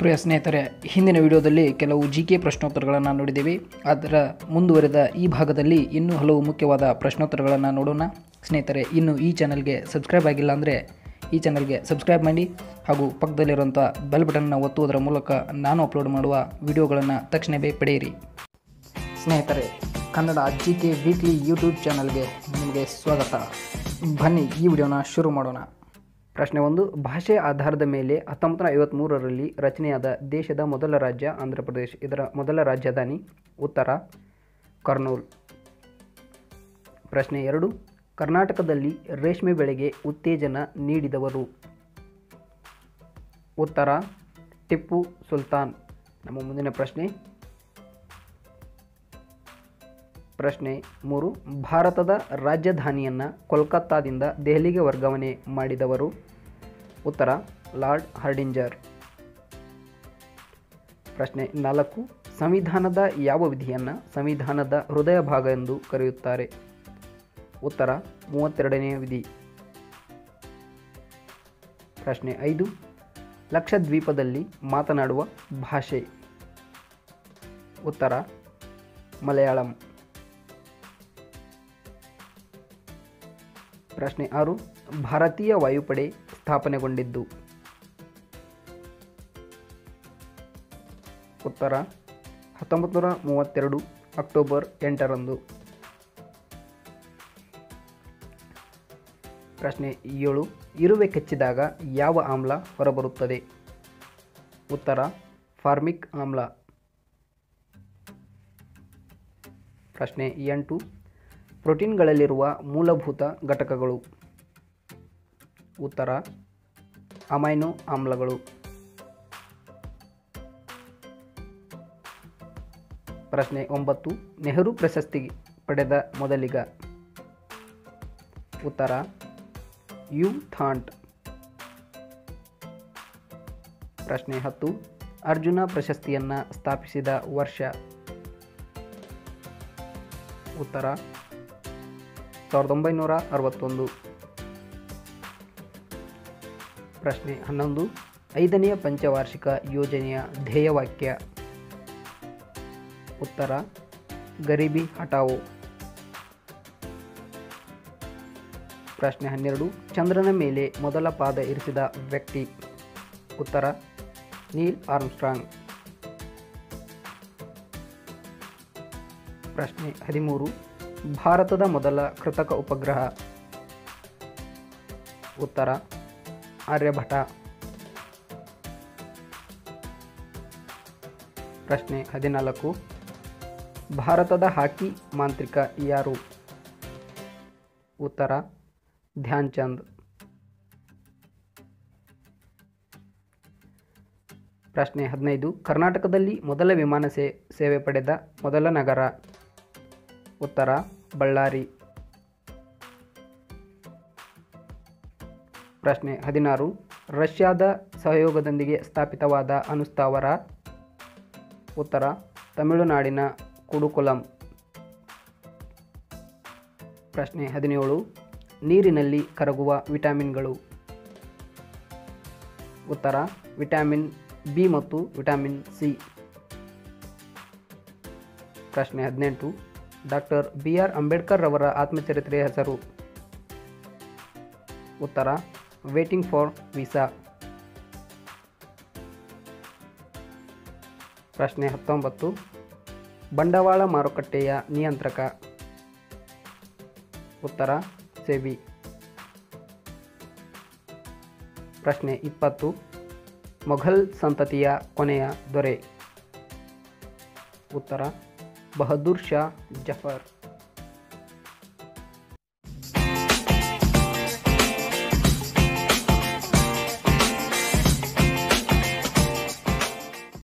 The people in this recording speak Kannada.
ಪ್ರಿಯ ಸ್ನೇಹಿತರೆ, ಹಿಂದಿನ ವಿಡಿಯೋದಲ್ಲಿ ಕೆಲವು ಜಿ ಕೆ ಪ್ರಶ್ನೋತ್ತರಗಳನ್ನು ನೋಡಿದ್ದೀವಿ. ಅದರ ಮುಂದುವರೆದ ಈ ಭಾಗದಲ್ಲಿ ಇನ್ನೂ ಹಲವು ಮುಖ್ಯವಾದ ಪ್ರಶ್ನೋತ್ತರಗಳನ್ನು ನೋಡೋಣ. ಸ್ನೇಹಿತರೆ, ಇನ್ನು ಈ ಚಾನಲ್ಗೆ ಸಬ್ಸ್ಕ್ರೈಬ್ ಆಗಿಲ್ಲ ಅಂದರೆ ಈ ಚಾನಲ್ಗೆ ಸಬ್ಸ್ಕ್ರೈಬ್ ಮಾಡಿ ಹಾಗೂ ಪಕ್ಕದಲ್ಲಿರುವಂಥ ಬೆಲ್ ಬಟನ್ನ ಒತ್ತುವುದರ ಮೂಲಕ ನಾನು ಅಪ್ಲೋಡ್ ಮಾಡುವ ವಿಡಿಯೋಗಳನ್ನು ತಕ್ಷಣವೇ ಪಡೆಯಿರಿ. ಸ್ನೇಹಿತರೆ, Kannada G K weekly YouTube ಚಾನಲ್ಗೆ ನಿಮಗೆ ಸ್ವಾಗತ. ಬನ್ನಿ ಈ ವಿಡಿಯೋನ ಶುರು ಮಾಡೋಣ. ಪ್ರಶ್ನೆ ಒಂದು, ಭಾಷೆ ಆಧಾರದ ಮೇಲೆ ಹತ್ತೊಂಬತ್ತು ನೂರ ಐವತ್ತ್ಮೂರರಲ್ಲಿ ರಚನೆಯಾದ ದೇಶದ ಮೊದಲ ರಾಜ್ಯ ಆಂಧ್ರ ಪ್ರದೇಶ, ಇದರ ಮೊದಲ ರಾಜಧಾನಿ ಉತ್ತರ ಕರ್ನೂಲ್. ಪ್ರಶ್ನೆ ಎರಡು, ಕರ್ನಾಟಕದಲ್ಲಿ ರೇಷ್ಮೆ ಬೆಳೆಗೆ ಉತ್ತೇಜನ ನೀಡಿದವರು. ಉತ್ತರ, ಟಿಪ್ಪು ಸುಲ್ತಾನ್. ನಮ್ಮ ಮುಂದಿನ ಪ್ರಶ್ನೆ ಪ್ರಶ್ನೆ ಮೂರು, ಭಾರತದ ರಾಜಧಾನಿಯನ್ನು ಕೋಲ್ಕತ್ತಾದಿಂದ ದೆಹಲಿಗೆ ವರ್ಗಾವಣೆ ಮಾಡಿದವರು? ಉತ್ತರ, ಲಾರ್ಡ್ ಹರ್ಡಿಂಜರ್. ಪ್ರಶ್ನೆ ನಾಲ್ಕು, ಸಂವಿಧಾನದ ಯಾವ ವಿಧಿಯನ್ನು ಸಂವಿಧಾನದ ಹೃದಯ ಭಾಗ ಎಂದು ಕರೆಯುತ್ತಾರೆ? ಉತ್ತರ ಮೂವತ್ತೆರಡನೆಯ ವಿಧಿ. ಪ್ರಶ್ನೆ ಐದು, ಲಕ್ಷದ್ವೀಪದಲ್ಲಿ ಮಾತನಾಡುವ ಭಾಷೆ? ಉತ್ತರ, ಮಲಯಾಳಂ. ಪ್ರಶ್ನೆ ಆರು. ಭಾರತೀಯ ವಾಯುಪಡೆ ಸ್ಥಾಪನೆಗೊಂಡಿದ್ದು. ಉತ್ತರ. ಹತ್ತೊಂಬತ್ತು ನೂರ ಮೂವತ್ತೆರಡು ಅಕ್ಟೋಬರ್ ಎಂಟರಂದು. ಪ್ರಶ್ನೆ ಏಳು. ಇರುವೆ ಕಚ್ಚಿದಾಗ ಯಾವ ಆಮ್ಲ ಹೊರಬರುತ್ತದೆ? ಉತ್ತರ. ಫಾರ್ಮಿಕ್ ಆಮ್ಲ. ಪ್ರಶ್ನೆ ಎಂಟು. ಪ್ರೋಟೀನ್ಗಳಲ್ಲಿರುವ ಮೂಲಭೂತ ಘಟಕಗಳು. ಉತ್ತರ, ಅಮೈನೋ ಆಮ್ಲಗಳು. ಪ್ರಶ್ನೆ ಒಂಬತ್ತು, ನೆಹರು ಪ್ರಶಸ್ತಿ ಪಡೆದ ಮೊದಲಿಗ. ಉತ್ತರ, ಯು ಥಾಂಟ್. ಪ್ರಶ್ನೆ ಹತ್ತು, ಅರ್ಜುನ ಪ್ರಶಸ್ತಿಯನ್ನು ಸ್ಥಾಪಿಸಿದ ವರ್ಷ. ಉತ್ತರ ಸಾವಿರದ ಒಂಬೈನೂರ ಅರವತ್ತೊಂದು. ಪ್ರಶ್ನೆ ಹನ್ನೊಂದು. ಐದನೆಯ ಪಂಚವಾರ್ಷಿಕ ಯೋಜನೆಯ ಧ್ಯೇಯವಾಕ್ಯ ಉತ್ತರ, ಗರೀಬಿ ಹಟಾವೋ ಪ್ರಶ್ನೆ ಹನ್ನೆರಡು. ಚಂದ್ರನ ಮೇಲೆ ಮೊದಲ ಪಾದ ಇರಿಸಿದ ವ್ಯಕ್ತಿ. ಉತ್ತರ, ನೀಲ್ ಆರ್ಮ್ಸ್ಟ್ರಾಂಗ್. ಪ್ರಶ್ನೆ ಹದಿಮೂರು. ಭಾರತದ ಮೊದಲ ಕೃತಕ ಉಪಗ್ರಹ. ಉತ್ತರ ಆರ್ಯಭಟ. ಪ್ರಶ್ನೆ ಹದಿನಾಲ್ಕು. ಭಾರತದ ಹಾಕಿ ಮಾಂತ್ರಿಕ ಯಾರು? ಉತ್ತರ ಧ್ಯಾನ್ ಚಂದ್ ಪ್ರಶ್ನೆ ಹದಿನೈದು. ಕರ್ನಾಟಕದಲ್ಲಿ ಮೊದಲ ವಿಮಾನ ಸೇವೆ ಪಡೆದ ಮೊದಲ ನಗರ ಉತ್ತರ, ಬಳ್ಳಾರಿ. ಪ್ರಶ್ನೆ ಹದಿನಾರು. ರಷ್ಯಾದ ಸಹಯೋಗದೊಂದಿಗೆ ಸ್ಥಾಪಿತವಾದ ಅನುಸ್ಥಾವರ. ಉತ್ತರ, ತಮಿಳುನಾಡಿನ ಕುಡುಕುಲಂ. ಪ್ರಶ್ನೆ ಹದಿನೇಳು. ನೀರಿನಲ್ಲಿ ಕರಗುವ ವಿಟಮಿನ್ಗಳು. ಉತ್ತರ, ವಿಟಮಿನ್ ಬಿ ಮತ್ತು ವಿಟಮಿನ್ ಸಿ. ಪ್ರಶ್ನೆ ಹದಿನೆಂಟು. ಡಾಕ್ಟರ್ ಬಿ ಆರ್ ಅಂಬೇಡ್ಕರ್ ರವರ ಆತ್ಮಚರಿತ್ರೆಯ ಹೆಸರು. ಉತ್ತರ ವೇಟಿಂಗ್ ಫಾರ್ ವೀಸಾ ಪ್ರಶ್ನೆ ಹತ್ತೊಂಬತ್ತು, ಬಂಡವಾಳ ಮಾರುಕಟ್ಟೆಯ ನಿಯಂತ್ರಕ. ಉತ್ತರ, ಸೆಬಿ. ಪ್ರಶ್ನೆ ಇಪ್ಪತ್ತು, ಮೊಘಲ್ ಸಂತತಿಯ ಕೊನೆಯ ದೊರೆ. ಉತ್ತರ बहादुर शाह जफ़र।